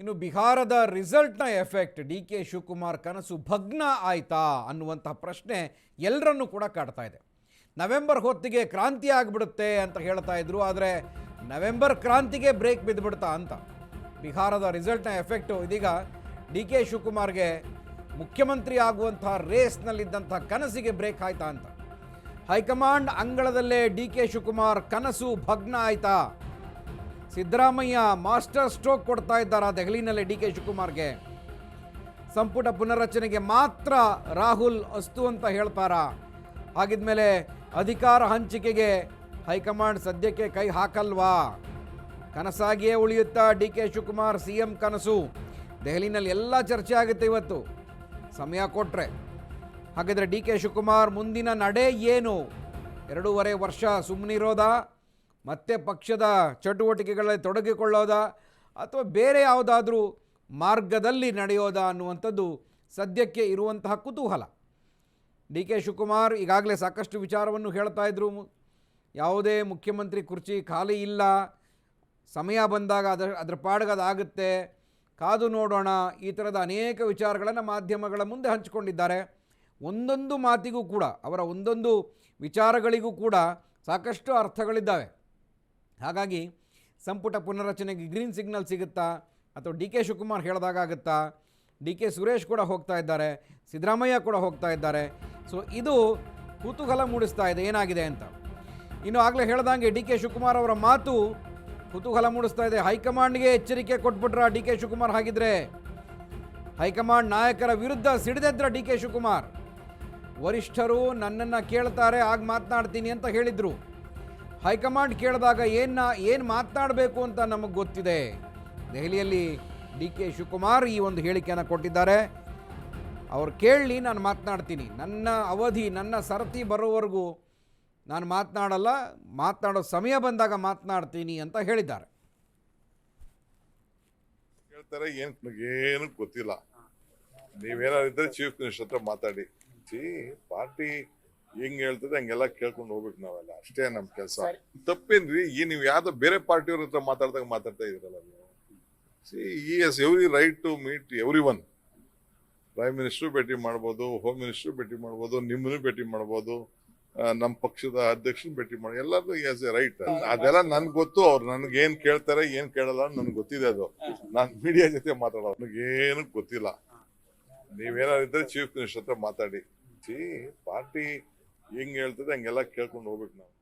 ಇನ್ನು ಬಿಹಾರದ ರಿಸಲ್ಟ್ನ ಎಫೆಕ್ಟ್, ಡಿ ಕೆ ಶಿವಕುಮಾರ್ ಕನಸು ಭಗ್ನ ಆಯ್ತಾ ಅನ್ನುವಂಥ ಪ್ರಶ್ನೆ ಎಲ್ಲರನ್ನೂ ಕೂಡ ಕಾಡ್ತಾ ಇದೆ. ನವೆಂಬರ್ ಹೊತ್ತಿಗೆ ಕ್ರಾಂತಿ ಆಗಿಬಿಡುತ್ತೆ ಅಂತ ಹೇಳ್ತಾ ಇದ್ರು, ಆದರೆ ನವೆಂಬರ್ ಕ್ರಾಂತಿಗೆ ಬ್ರೇಕ್ ಬಿದ್ದುಬಿಡ್ತಾ ಅಂತ. ಬಿಹಾರದ ರಿಸಲ್ಟ್ನ ಎಫೆಕ್ಟು ಇದೀಗ ಡಿ ಕೆ ಶಿವಕುಮಾರ್ಗೆ ಮುಖ್ಯಮಂತ್ರಿ ಆಗುವಂಥ ರೇಸ್ನಲ್ಲಿದ್ದಂಥ ಕನಸಿಗೆ ಬ್ರೇಕ್ ಆಯ್ತಾ ಅಂತ. ಹೈಕಮಾಂಡ್ ಅಂಗಳದಲ್ಲೇ ಡಿ ಕೆ ಶಿವಕುಮಾರ್ ಕನಸು ಭಗ್ನ ಆಯ್ತಾ? ಸಿದ್ದರಾಮಯ್ಯ ಮಾಸ್ಟರ್ ಸ್ಟ್ರೋಕ್ ಕೊಡ್ತಾ ಇದ್ದಾರಾ ದೆಹಲಿನಲ್ಲಿ ಡಿ ಕೆ ಶಿವಕುಮಾರ್ಗೆ? ಸಂಪುಟ ಪುನರ್ರಚನೆಗೆ ಮಾತ್ರ ರಾಹುಲ್ ಅಸ್ತು ಅಂತ ಹೇಳ್ತಾರಾ? ಹಾಗಿದ್ಮೇಲೆ ಅಧಿಕಾರ ಹಂಚಿಕೆಗೆ ಹೈಕಮಾಂಡ್ ಸದ್ಯಕ್ಕೆ ಕೈ ಹಾಕಲ್ವಾ? ಕನಸಾಗಿಯೇ ಉಳಿಯುತ್ತಾ D K Shivakumar C M ಕನಸು? ದೆಹಲಿನಲ್ಲಿ ಎಲ್ಲ ಚರ್ಚೆ ಆಗುತ್ತೆ ಇವತ್ತು. ಸಮಯ ಕೊಟ್ಟರೆ ಹಾಗಿದ್ರೆ ಡಿ ಕೆ ಶಿವಕುಮಾರ್ ಮುಂದಿನ ನಡೆ ಏನು? ಎರಡೂವರೆ ವರ್ಷ ಸುಮ್ಮನಿರೋದಾ ಮತ್ತೆ ಪಕ್ಷದ ಚಟುವಟಿಕೆಗಳಲ್ಲಿ ತೊಡಗಿಕೊಳ್ಳೋದಾ ಅಥವಾ ಬೇರೆ ಯಾವುದಾದ್ರೂ ಮಾರ್ಗದಲ್ಲಿ ನಡೆಯೋದಾ ಅನ್ನುವಂಥದ್ದು ಸದ್ಯಕ್ಕೆ ಇರುವಂತಹ ಕುತೂಹಲ. ಡಿ ಕೆ ಶಿವಕುಮಾರ್ ಈಗಾಗಲೇ ಸಾಕಷ್ಟು ವಿಚಾರವನ್ನು ಹೇಳ್ತಾ ಇದ್ರು. ಯಾವುದೇ ಮುಖ್ಯಮಂತ್ರಿ ಕುರ್ಚಿ ಖಾಲಿ ಇಲ್ಲ. ಸಮಯ ಬಂದಾಗ ಅದರ ಅದರ ಪಾಡಿಗೆ ಅದಾಗುತ್ತೆ ಕಾದು ನೋಡೋಣ. ಈ ಥರದ ಅನೇಕ ವಿಚಾರಗಳನ್ನು ಮಾಧ್ಯಮಗಳ ಮುಂದೆ ಹಂಚಿಕೊಂಡಿದ್ದಾರೆ. ಒಂದೊಂದು ಮಾತಿಗೂ ಕೂಡ, ಅವರ ಒಂದೊಂದು ವಿಚಾರಗಳಿಗೂ ಕೂಡ ಸಾಕಷ್ಟು ಅರ್ಥಗಳಿದ್ದಾವೆ. ಹಾಗಾಗಿ ಸಂಪುಟ ಪುನರ್ರಚನೆಗೆ ಗ್ರೀನ್ ಸಿಗ್ನಲ್ ಸಿಗುತ್ತಾ ಅಥವಾ ಡಿ ಕೆ ಶಿವಕುಮಾರ್ ಹೇಳಿದಾಗುತ್ತಾ ಡಿ ಕೆ ಸುರೇಶ್ ಕೂಡ ಹೋಗ್ತಾ ಇದ್ದಾರೆ, ಸಿದ್ದರಾಮಯ್ಯ ಕೂಡ ಹೋಗ್ತಾ ಇದ್ದಾರೆ. ಸೊ ಇದು ಕುತೂಹಲ ಮೂಡಿಸ್ತಾ ಇದೆ, ಏನಾಗಿದೆ ಅಂತ. ಇನ್ನು ಆಗಲೇ ಹೇಳ್ದಂಗೆ ಡಿ ಕೆ ಶಿವಕುಮಾರ್ ಅವರ ಮಾತು ಕುತೂಹಲ ಮೂಡಿಸ್ತಾ ಇದೆ. ಹೈಕಮಾಂಡ್ಗೆ ಎಚ್ಚರಿಕೆ ಕೊಟ್ಬಿಟ್ರ ಡಿ ಕೆ ಶಿವಕುಮಾರ್ ಹಾಗಿದ್ರೆ? ಹೈಕಮಾಂಡ್ ನಾಯಕರ ವಿರುದ್ಧ ಸಿಡಿದೆದ್ರ ಡಿ ಕೆ ಶಿವಕುಮಾರ್? ವರಿಷ್ಠರು ನನ್ನನ್ನು ಕೇಳ್ತಾರೆ, ಆಗ ಮಾತನಾಡ್ತೀನಿ ಅಂತ ಹೇಳಿದರು. ಹೈಕಮಾಂಡ್ ಕೇಳಿದಾಗ ಏನ್ನ ಏನು ಮಾತನಾಡಬೇಕು ಅಂತ ನಮಗೆ ಗೊತ್ತಿದೆ. ದೆಹಲಿಯಲ್ಲಿ ಡಿ ಕೆ ಶಿವಕುಮಾರ್ ಈ ಒಂದು ಹೇಳಿಕೆಯನ್ನು ಕೊಟ್ಟಿದ್ದಾರೆ. ಅವ್ರು ಕೇಳಲಿ ನಾನು ಮಾತನಾಡ್ತೀನಿ. ನನ್ನ ಅವಧಿ, ನನ್ನ ಸರತಿ ಬರೋವರೆಗೂ ನಾನು ಮಾತನಾಡಲ್ಲ, ಮಾತನಾಡೋ ಸಮಯ ಬಂದಾಗ ಮಾತನಾಡ್ತೀನಿ ಅಂತ ಹೇಳಿದ್ದಾರೆ. ಹೇಳ್ತಾರೆ ಏನು ಏನು ಗೊತ್ತಿಲ್ಲ. ನೀವೇನಾದ್ರು ಇದ್ರೆ ಚೀಫ್ ಮಿನಿಸ್ಟರ್ ಹತ್ರ ಮಾತಾಡಿ. ಪಾರ್ಟಿ ಹೆಂಗ್ ಹೇಳ್ತದೆ ಹಂಗೆಲ್ಲ ಕೇಳ್ಕೊಂಡು ಹೋಗ್ಬೇಕು ನಾವೆಲ್ಲ. ಅಷ್ಟೇ ನಮ್ ಕೆಲಸ. ತಪ್ಪೇನ್ರಿ ಈ ನೀವು ಯಾವ್ದೋ ಬೇರೆ ಪಾರ್ಟಿಯವ್ರ ಹತ್ರ ಮಾತಾಡ್ದಾಗ ಮಾತಾಡ್ತಾ ಇದ್ರಲ್ಲ ನೀವು. C E S every right to meet everyone prime minister ಭೇಟಿ ಮಾಡ್ಬೋದು ಹೋಮ್ ಮಿನಿಸ್ಟರ್ ಭೇಟಿ ಮಾಡ್ಬೋದು ನಿಮ್ಮನ್ನು ಭೇಟಿ ಮಾಡ್ಬೋದು ನಮ್ಮ ಪಕ್ಷದ ಅಧ್ಯಕ್ಷನ ಭೇಟಿ ಮಾಡಿ ಎಲ್ಲರೂ ಎಸ್ ಎ ರೈಟ್ ಅದೆಲ್ಲ ನನ್ಗೆ ಗೊತ್ತು ಅವ್ರು ನನ್ಗೆ ಏನ್ ಕೇಳ್ತಾರೆ ಏನ್ ಕೇಳಲ್ಲ ನನ್ಗೆ ಗೊತ್ತಿದೆ ಅದು. ನಾನು ಮೀಡಿಯಾ ಜೊತೆ ಮಾತಾಡೋ ನನಗೇನು ಗೊತ್ತಿಲ್ಲ. ನೀವೇನಾದ್ರು ಇದ್ರೆ ಚೀಫ್ ಮಿನಿಸ್ಟರ್ ಹತ್ರ ಮಾತಾಡಿ. ಸಿ ಪಾರ್ಟಿ ಹೆಂಗ್ ಹೇಳ್ತದೆ ಹಂಗೆಲ್ಲ ಕೇಳ್ಕೊಂಡು ಹೋಗ್ಬೇಕು ನಾವು.